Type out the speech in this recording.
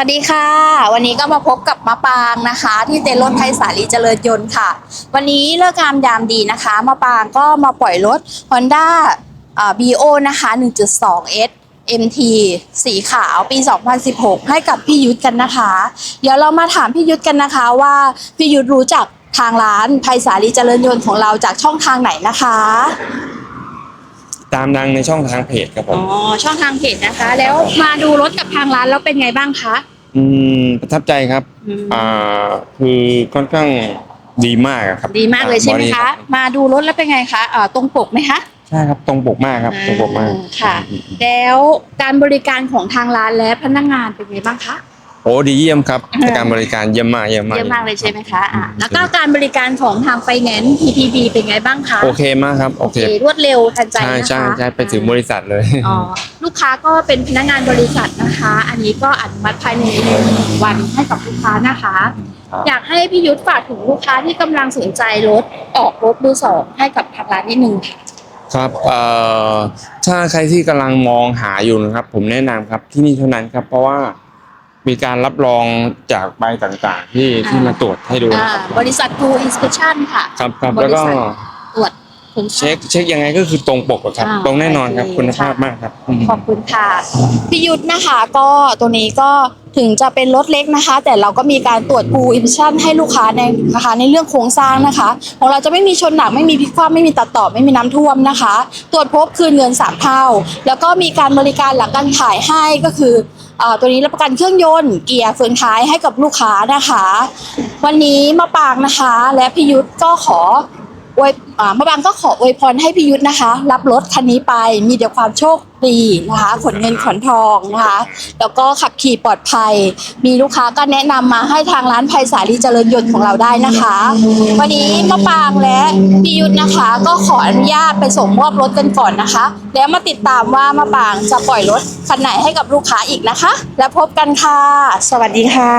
สวัสดีค่ะ วันนี้ก็มาพบกับมะปางนะคะ ที่เต็นรถไทยสาลีเจริญยนต์ค่ะ วันนี้เลิกงามยามดีนะคะมะปางก็มาปล่อยรถ Honda BO นะคะ 1.2S MT สีขาวปี 2016 ให้กับพี่ยุทธกันนะคะ เดี๋ยวเรามาถามพี่ยุทธกันนะคะว่าพี่ยุทธรู้จักทางร้านไทยสาลีเจริญยนต์ของเราจากช่องทางไหนนะคะามดังในช่องทางเพจครับผอ๋อมช่องทางเพจนะคะ แล้วมาดูรถกับทางร้านแล้วเป็นไงบ้างคะอืมประทับใจครับ อืมอ่าคือค่อนข้างดีมากอะครับดีมากเลยใช่ไหมบอดี้คะมาดูรถแล้วเป็นไงคะเอ่อตรงปกไหมคะ ใช่ครับตรงปกมากครับตรงปกมากอ่ค่ะแล้วการบริการของทางร้านและพนักงานเป็นไงบ้างคะโอ้ดีเยี่ยมครับอ่าการบริการเยี่ยมมากเยี่ยมมาก เยอะมากเลยใช่ไหมคะอะแล้วก็การบริการของทางไฟแนนซ์ PPB เป็นไงบ้างคะโอเคมากครับ โอเค รวดเร็วทันใจใช่นะคะใช่ใช่ไปถึงบริษัทเลย อ๋อลูกค้าก็เป็นพนักงานบริษัทนะคะ อันนี้ก็อนุมัติภายในหนึ่งวันให้กับลูกค้านะคะ ครับ อยากให้พี่ยุทธฝากถึงลูกค้าที่กำลังสนใจรถออกรถมือสองให้กับทางร้านนิดนึงค่ะ ครับเอ่อถ้าใครที่กำลังมองหาอยู่นะครับ ผมแนะนำครับที่นี่เท่านั้นครับ เพราะว่า มีการรับรองจากใบต่างๆ ที่ที่มาตรวจให้ดูอ่านะครับบริษัท Blue Inspection ค่ะ ครับครับบแล้วริก็ษัท ตรวจคุณภาพ เช็คเช็คยังไงก็คือตรงปกอะครับ อ่าตรงแน่นอนครับโอเค คุณภาพค่ะมากครับอืม ขอบคุณค่ะพี่ยุทธนะคะก็ตัวนี้ก็ถึงจะเป็นรถเล็กนะคะ แต่เราก็มีการตรวจปูอิมชั่นให้ลูกค้าในนะคะในเรื่องโครงสร้างนะคะ ของเราจะไม่มีชนหนักไม่มีพลิกคว่ำไม่มีตัดต่อไม่มีน้ำท่วมนะคะ ตรวจพบคืนเงินสามเท่า แล้วก็มีการบริการหลังการขายให้ก็คือเอ่อ ตัวนี้รับประกันเครื่องยนต์เกียร์เฟืองท้ายให้กับลูกค้านะคะ วันนี้มาปางนะคะ และพี่ยุทธก็ขอ อวยอ่ามะบางก็ขออวยพรให้พี่ยุทธนะคะ รับรถคันนี้ไปมีแต่ความโชคดีนะคะขนเงินขนทองนะคะ แล้วก็ขับขี่ปลอดภัย มีลูกค้าก็แนะนำมาให้ทางร้านไพศาลีเจริญยนต์ของเราได้นะคะ วันนี้มะปางและพี่ยุทธนะคะ ก็ขออนุญาตไปส่งมอบรถกันก่อนนะคะ แล้วมาติดตามว่ามะปางจะปล่อยรถคันไหนให้กับลูกค้าอีกนะคะ แล้วพบกันค่ะ สวัสดีค่ะ